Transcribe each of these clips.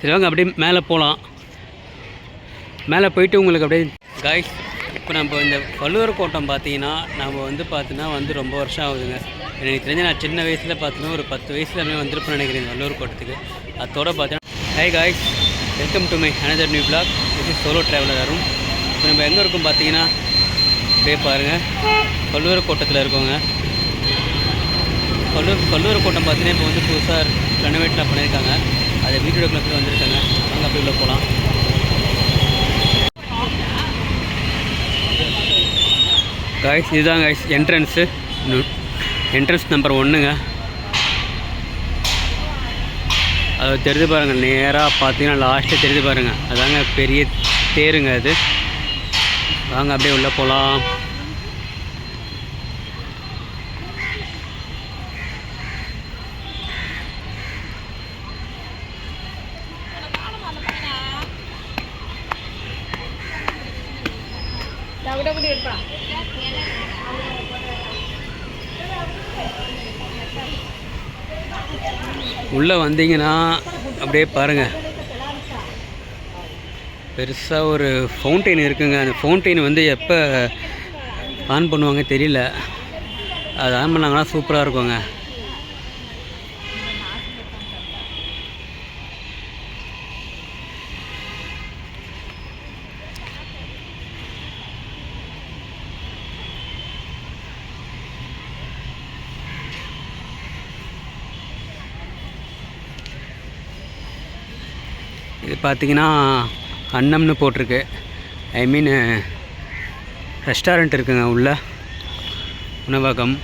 சரி வாங்க அப்படியே மேலே போகலாம். மேலே போயிட்டு உங்களுக்கு அப்படியே காய்ஸ் இப்போ நம்ம இந்த வள்ளுவர் கோட்டம் பார்த்தீங்கன்னா நம்ம வந்து பார்த்தீங்கன்னா வந்து ரொம்ப வருஷம் ஆகுதுங்க. எனக்கு தெரிஞ்சு நான் சின்ன வயசில் பார்த்தீங்கன்னா ஒரு பத்து வயசில் அப்படியே நினைக்கிறேன் வள்ளுவர் கோட்டத்துக்கு. அதோட பார்த்தீங்கன்னா hi guys welcome to my another new blog இது சோலோ ட்ராவலர் வரும் இப்போ நம்ம எங்கே இருக்கோம் பார்த்தீங்கன்னா அப்படியே பாருங்கள் வள்ளுவர் கோட்டத்தில் இருக்கோங்க. வள்ளுவர் வள்ளுவர் கோட்டம் பார்த்தீங்கன்னா இப்போ வந்து புதுசாக ரெனோவேட்லாம் பண்ணியிருக்காங்க. அது வீடியோ கிளப்பில் வந்துருக்காங்க. அங்கே அப்படி உள்ள போகலாம் காய்ஸ் இதுதான் காய்ஸ் என்ட்ரன்ஸு என்ட்ரன்ஸ் நம்பர் ஒன்றுங்க அது தெரிஞ்சு பாருங்கள் நேராக பார்த்தீங்கன்னா லாஸ்ட்டு தெரிஞ்சு பாருங்கள் அதாங்க பெரிய தேருங்க அது. வாங்க அப்படியே உள்ளே போகலாம் உள்ளே வந்தீங்கன்னா அப்படியே பாருங்கள் பெருசாக ஒரு ஃபவுண்டெயின் இருக்குங்க. அந்த ஃபவுண்டெயின் வந்து எப்போ ஆன் பண்ணுவாங்க தெரியல. அது ஆன் பண்ணாங்கன்னா சூப்பராக இருக்குங்க. பார்த்தீங்கன்னா அன்னம்னு போட்டிருக்கு. ஐ மீன் ரெஸ்டாரண்ட் இருக்குங்க உள்ள. உணவகம்.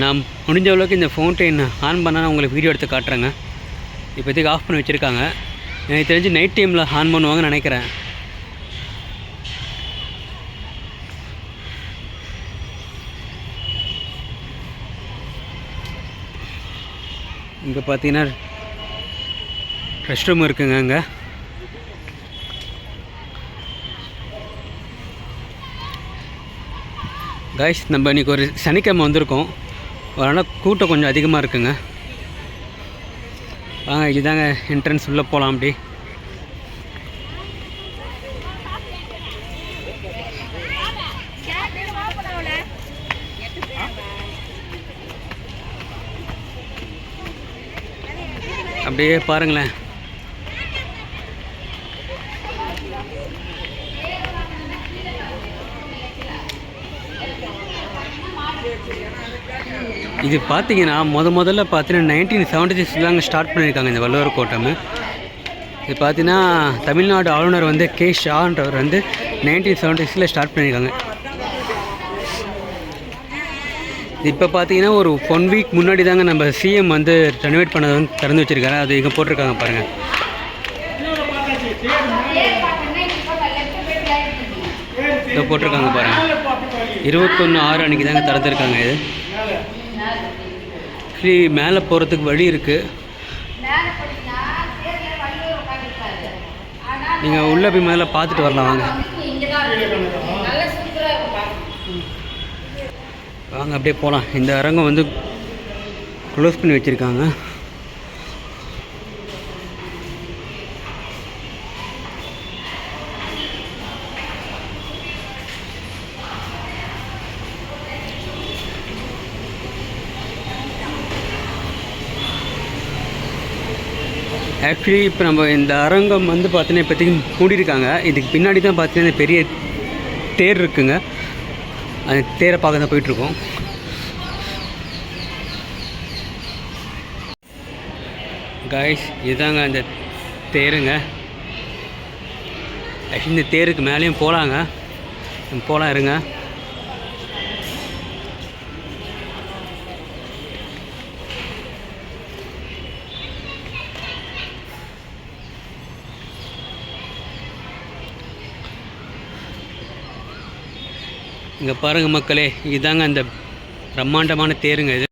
நான் முடிஞ்ச அளவுக்கு இந்த ஃபவுண்டைன் ஆன் பண்ணால் உங்களுக்கு வீடியோ எடுத்து காட்டுறேங்க. இப்போதைக்கு ஆஃப் பண்ணி வச்சுருக்காங்க. எனக்கு தெரிஞ்சு நைட் டைமில் ஆன் பண்ணுவாங்கன்னு நினைக்கிறேன். இங்கே பார்த்தீங்கன்னா ரெஸ்ட் ரூம் இருக்குங்க அங்கே. காய்ஸ் நம்ம இன்றைக்கி ஒரு சனிக்கிழமை வந்திருக்கோம். அதனால் கூட்டம் கொஞ்சம் அதிகமாக இருக்குங்க. வாங்க இதுதாங்க என்ட்ரன்ஸ் உள்ளே போகலாம் அப்படி அப்படியே பாருங்களேன். இது பார்த்தீங்கன்னா முத முதல்ல பார்த்தீங்கன்னா நைன்டீன் செவன்டி சிக்ஸ் அங்கே ஸ்டார்ட் பண்ணியிருக்காங்க இந்த வள்ளுவர் கோட்டம். இது பார்த்தீங்கன்னா தமிழ்நாடு ஆளுநர் வந்து கே. ஷான்றவர் வந்து நைன்டீன் செவன்டி சிக்ஸில் ஸ்டார்ட் பண்ணியிருக்காங்க. இப்போ பார்த்தீங்கன்னா ஒரு ஒன் வீக் முன்னாடி தாங்க நம்ம சிஎம் வந்து ரெனோவேட் பண்ணதை வந்து திறந்து வச்சுருக்காரு. அது இங்கே போட்டிருக்காங்க பாருங்கள் இதை போட்டிருக்காங்க பாருங்கள் இருபத்தொன்று ஆறு அன்றைக்கி தாங்க திறந்துருக்காங்க இது. ஸ்ரீ மேலே போகிறதுக்கு வழி இருக்குது நீங்கள் உள்ளே போய் மேலே பார்த்துட்டு வரலாம் வாங்க. வாங்க அப்படியே போகலாம் இந்த அரங்கம் வந்து க்ளோஸ் பண்ணி வச்சுருக்காங்க. ஆக்சுவலி இப்போ நம்ம இந்த அரங்கம் வந்து பார்த்தீங்கன்னா இப்போதைக்கு மூடியிருக்காங்க. இதுக்கு பின்னாடி தான் பார்த்தீங்கன்னா பெரிய தேர் இருக்குங்க. அந்த தேரை பார்க்க தான் போயிட்டுருக்கோம். காய்ஸ் இதுதாங்க அந்த தேருங்க. ஆக்சுவலி இந்த தேருக்கு மேலேயும் போகலாங்க போகலாம் இருங்க. இங்கே பாருங்கள் மக்களே இதாங்க அந்த பிரம்மாண்டமான தேருங்க இது.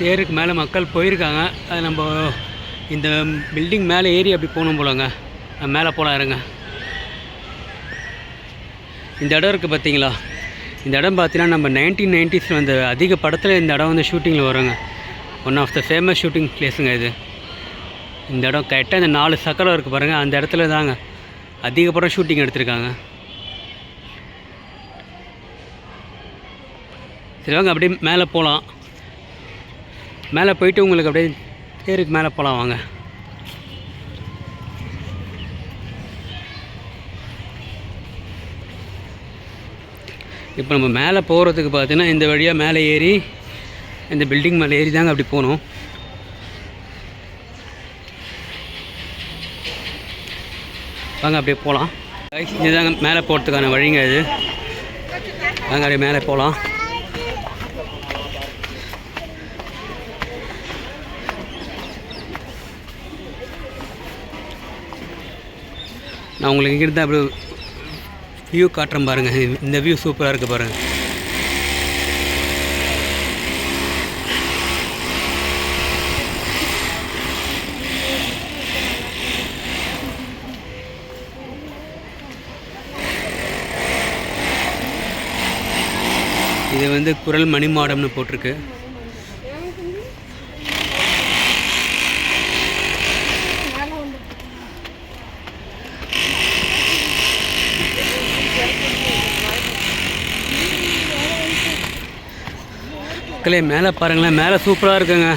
தேருக்கு மேலே மக்கள் போயிருக்காங்க. அது நம்ம இந்த பில்டிங் மேலே ஏறி அப்படி போகணும் போலங்க. மேலே போகலாம் இருங்க. இந்த இடம் இருக்குது பார்த்தீங்களா இந்த இடம் பார்த்தீங்கன்னா நம்ம நைன்டீன் நைன்டிஸில் வந்த அதிக படத்தில் இந்த இடம் வந்து ஷூட்டிங்கில் வருங்க. One of the famous shooting பிளேஸுங்க இது. இந்த இடம் கரெக்டாக இந்த நாலு சக்கரம் இருக்குது பாருங்கள் அந்த இடத்துல தாங்க அதிகப்படம் ஷூட்டிங் எடுத்திருக்காங்க. சரி வாங்க அப்படியே மேலே போகலாம். மேலே போயிட்டு உங்களுக்கு அப்படியே தேருக்கு மேலே போகலாம் வாங்க. இப்போ நம்ம மேலே போகிறதுக்கு பார்த்தீங்கன்னா இந்த வழியாக மேலே ஏறி இந்த பில்டிங் மேலே ஏறி தாங்க அப்படி போகணும் வாங்க அப்படியே போகலாம் இதுதாங்க மேலே போகிறதுக்கான வழிங்க இது. வாங்க அப்படியே மேலே போகலாம் நான் உங்களுக்கு இங்கிருந்து அப்படி வியூ காட்டுறேன் பாருங்கள் இந்த வியூ சூப்பராக இருக்குது பாருங்கள் இது வந்து குரல் மணிமாடம்னு போட்டிருக்கு. மக்களே மேலே பாருங்களேன் மேலே சூப்பராக இருக்குங்க.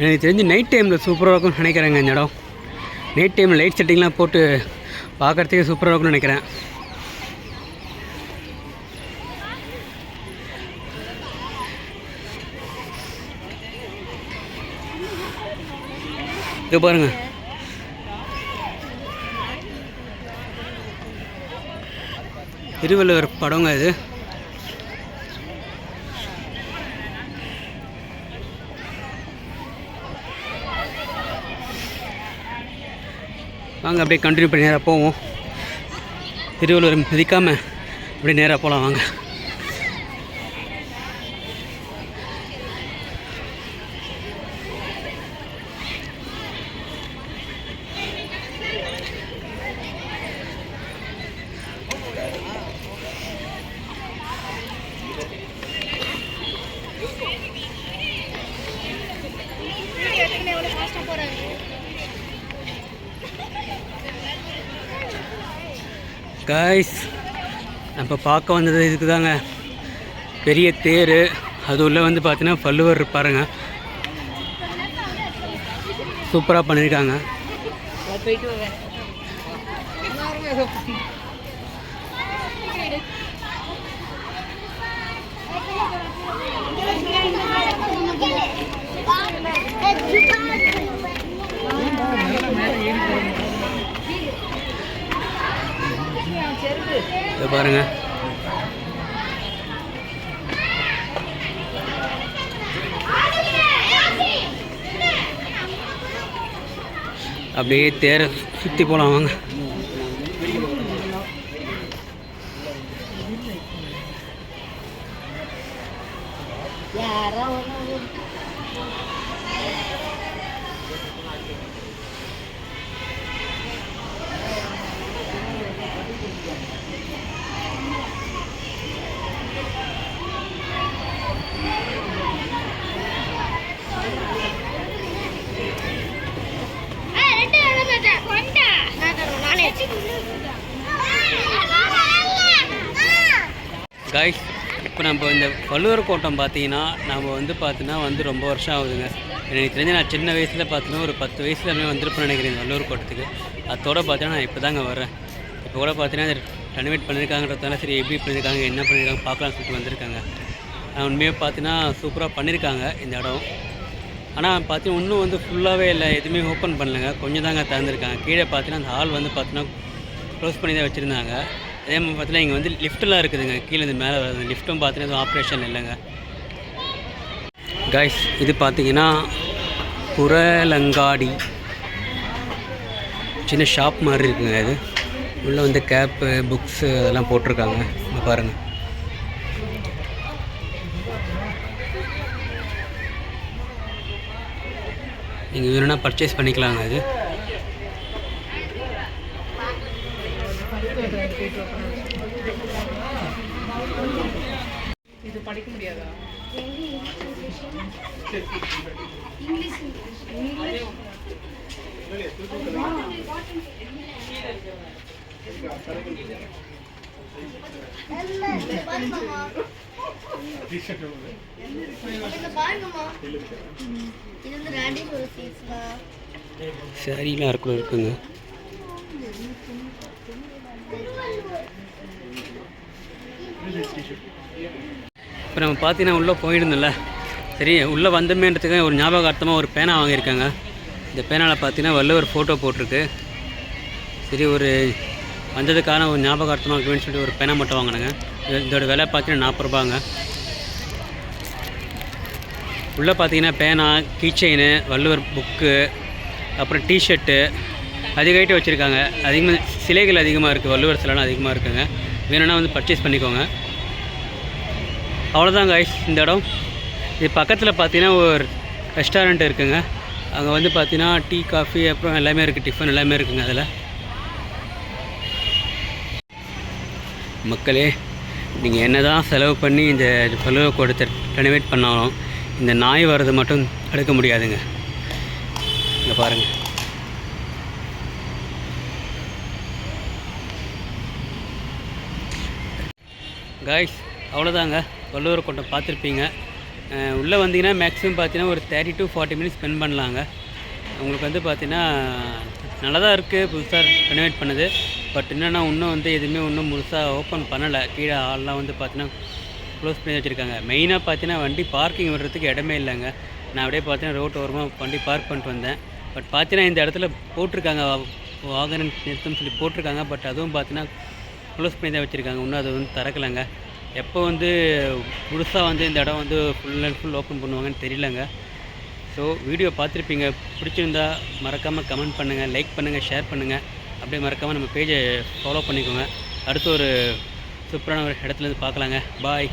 எனக்கு தெரிஞ்சு நைட் டைமில் சூப்பராக இருக்கும்னு நினைக்கிறேங்க இந்த இடம். நைட் டைமில் லைட் செட்டிங்லாம் போட்டு பார்க்குறதுக்கே சூப்பராக இருக்கும்னு நினைக்கிறேன். இது பாருங்கள் திருவள்ளுவர் படங்க இது. வாங்க அப்படியே கண்டினியூ பண்ணி நேராக போவோம். திருவள்ளுவர் மிதிக்காமல் அப்படியே நேராக போகலாம் வாங்க. எவ்வளோ காய்ஸ் நம்ம பார்க்க வந்தது இதுக்கு தாங்க பெரிய தேர். அது உள்ள வந்து பார்த்தீங்கன்னா பல்லுவர் இருப்பாருங்க. சூப்பராக பண்ணியிருக்காங்க இதை பாருங்க. அப்படியே தேரை சுற்றி போகலாம் வாங்க. நம்ம இந்த வள்ளுவர் கோட்டம் பார்த்தீங்கன்னா நம்ம வந்து பார்த்தீங்கன்னா வந்து ரொம்ப வருஷம் ஆகுதுங்க. எனக்கு தெரிஞ்சு நான் சின்ன வயசில் பார்த்தீங்கன்னா ஒரு பத்து வயசுலமே வந்திருப்பேன்னு நினைக்கிறேன் இந்த வள்ளுவர் கோட்டத்துக்கு. அதோட பார்த்தீங்கன்னா நான் இப்போ தாங்க வரேன் இப்போ கூட பார்த்தீங்கன்னா ரெனோவேட் பண்ணியிருக்காங்கன்றதால சரி எப்படி பண்ணியிருக்காங்க என்ன பண்ணியிருக்காங்க பார்க்கலாம்னு சொல்லிட்டு வந்திருக்காங்க. நான் உண்மையாக பார்த்தீங்கன்னா சூப்பராக பண்ணியிருக்காங்க இந்த இடம். ஆனால் பார்த்தீங்கன்னா இன்னும் வந்து ஃபுல்லாகவே இல்லை எதுவுமே ஓப்பன் பண்ணலங்க. கொஞ்சம் தாங்க திறந்துருக்காங்க. கீழே பார்த்தீங்கன்னா அந்த ஹால் வந்து பார்த்தீங்கன்னா க்ளோஸ் பண்ணி தான் வச்சுருந்தாங்க. அதே மாதிரி பார்த்தீங்கன்னா இங்கே வந்து லிஃப்ட்டெல்லாம் இருக்குதுங்க. கீழே இந்த மேலே வருது லிஃப்ட்டும் பார்த்தீங்கன்னா எதுவும் ஆப்ரேஷன் இல்லைங்க. கைஸ் இது பார்த்தீங்கன்னா புரலங்காடி சின்ன ஷாப் மாதிரி இருக்குங்க இது. உள்ளே வந்து கேப்பு புக்ஸு அதெல்லாம் போட்டிருக்காங்க. இங்கே பாருங்கள் நீங்கள் வேணும்னா பர்ச்சேஸ் பண்ணிக்கலாங்க இது. இது படிக்க முடியாதா? இங்கிலீஷ் இங்கிலீஷ் இருக்குள்ள இருக்குங்க. இப்போ நம்ம பார்த்தீங்கன்னா உள்ளே போயிருந்தோம்ல. சரி உள்ளே வந்தமேன்றதுக்கு ஒரு ஞாபகார்த்தமாக ஒரு பேனா வாங்கியிருக்காங்க. இந்த பேனாவில் பார்த்தீங்கன்னா வள்ளுவர் ஃபோட்டோ போட்டிருக்கு. சரி ஒரு வந்ததுக்கான ஒரு ஞாபகார்த்தமாக இருக்குன்னு சொல்லிட்டு ஒரு பேனா மட்டும் வாங்கினாங்க. இதோட விலை பார்த்தீங்கன்னா நாற்பது ரூபாங்க. உள்ளே பார்த்தீங்கன்னா பேனா கீச்செயின் வள்ளுவர் புக்கு அப்புறம் டிஷர்ட்டு அதிக ஐட்டம் வச்சுருக்காங்க. அதிகமாக சிலைகள் அதிகமாக இருக்குது வள்ளுவர் சிலைலாம் அதிகமாக இருக்குங்க. வேணும்னா வந்து பர்ச்சேஸ் பண்ணிக்கோங்க. அவ்வளோதாங்க ஐஸ் இந்த இடம். இது பக்கத்தில் பார்த்தீங்கன்னா ஒரு ரெஸ்டாரண்ட் இருக்குங்க. அங்கே வந்து பார்த்தீங்கன்னா டீ காஃபி அப்புறம் எல்லாமே இருக்குது டிஃபன் எல்லாமே இருக்குங்க அதில். மக்களே நீங்கள் என்ன தான் செலவு பண்ணி இந்த பல்லுவை கொடுத்து ரெனோவேட் பண்ணாலும் இந்த நாய் வர்றது மட்டும் தடுக்க முடியாதுங்க. இங்கே பாருங்கள் காய்ஸ் அவ்வளோதாங்க வள்ளுவர் கோட்டம் பார்த்துருப்பீங்க உள்ளே வந்தீங்கன்னா மேக்ஸிமம் பார்த்தீங்கன்னா ஒரு thirty to forty minutes spend பண்ணலாங்க. உங்களுக்கு வந்து பார்த்தீங்கன்னா நல்லா தான் இருக்குது புதுசாக ரெனோவேட் பண்ணது. பட் என்னென்னா இன்னும் வந்து எதுவுமே இன்னும் முழுசாக ஓப்பன் பண்ணலை. கீழே ஆள்லாம் வந்து பார்த்தீங்கன்னா க்ளோஸ் பண்ணி வச்சுருக்காங்க. மெயினாக பார்த்தீங்கன்னா வண்டி பார்க்கிங் விடுறதுக்கு இடமே இல்லைங்க. நான் அப்படியே பார்த்தீங்கன்னா ரோட்டு ஓரமாக வண்டி பார்க் பண்ணிட்டு வந்தேன். பட் பார்த்தீங்கன்னா இந்த இடத்துல போட்டிருக்காங்க. வாகன நிறுத்தம்னு சொல்லி போட்டிருக்காங்க. பட் அதுவும் பார்த்தீங்கன்னா க்ளோஸ் பண்ணி தான் வச்சுருக்காங்க. இன்னும் அது வந்து திறக்கலைங்க. எப்போ வந்து முழுசாக வந்து இந்த இடம் வந்து ஃபுல் அண்ட் ஃபுல் ஓப்பன் பண்ணுவாங்கன்னு தெரியலங்க. ஸோ வீடியோ பார்த்துருப்பீங்க. பிடிச்சிருந்தா மறக்காமல் கமெண்ட் பண்ணுங்கள் லைக் பண்ணுங்கள் ஷேர் பண்ணுங்கள் அப்படியே மறக்காமல் நம்ம பேஜை ஃபாலோ பண்ணிக்கோங்க. அடுத்து ஒரு சூப்பரான ஒரு இடத்துலேருந்து பார்க்கலாங்க. பாய்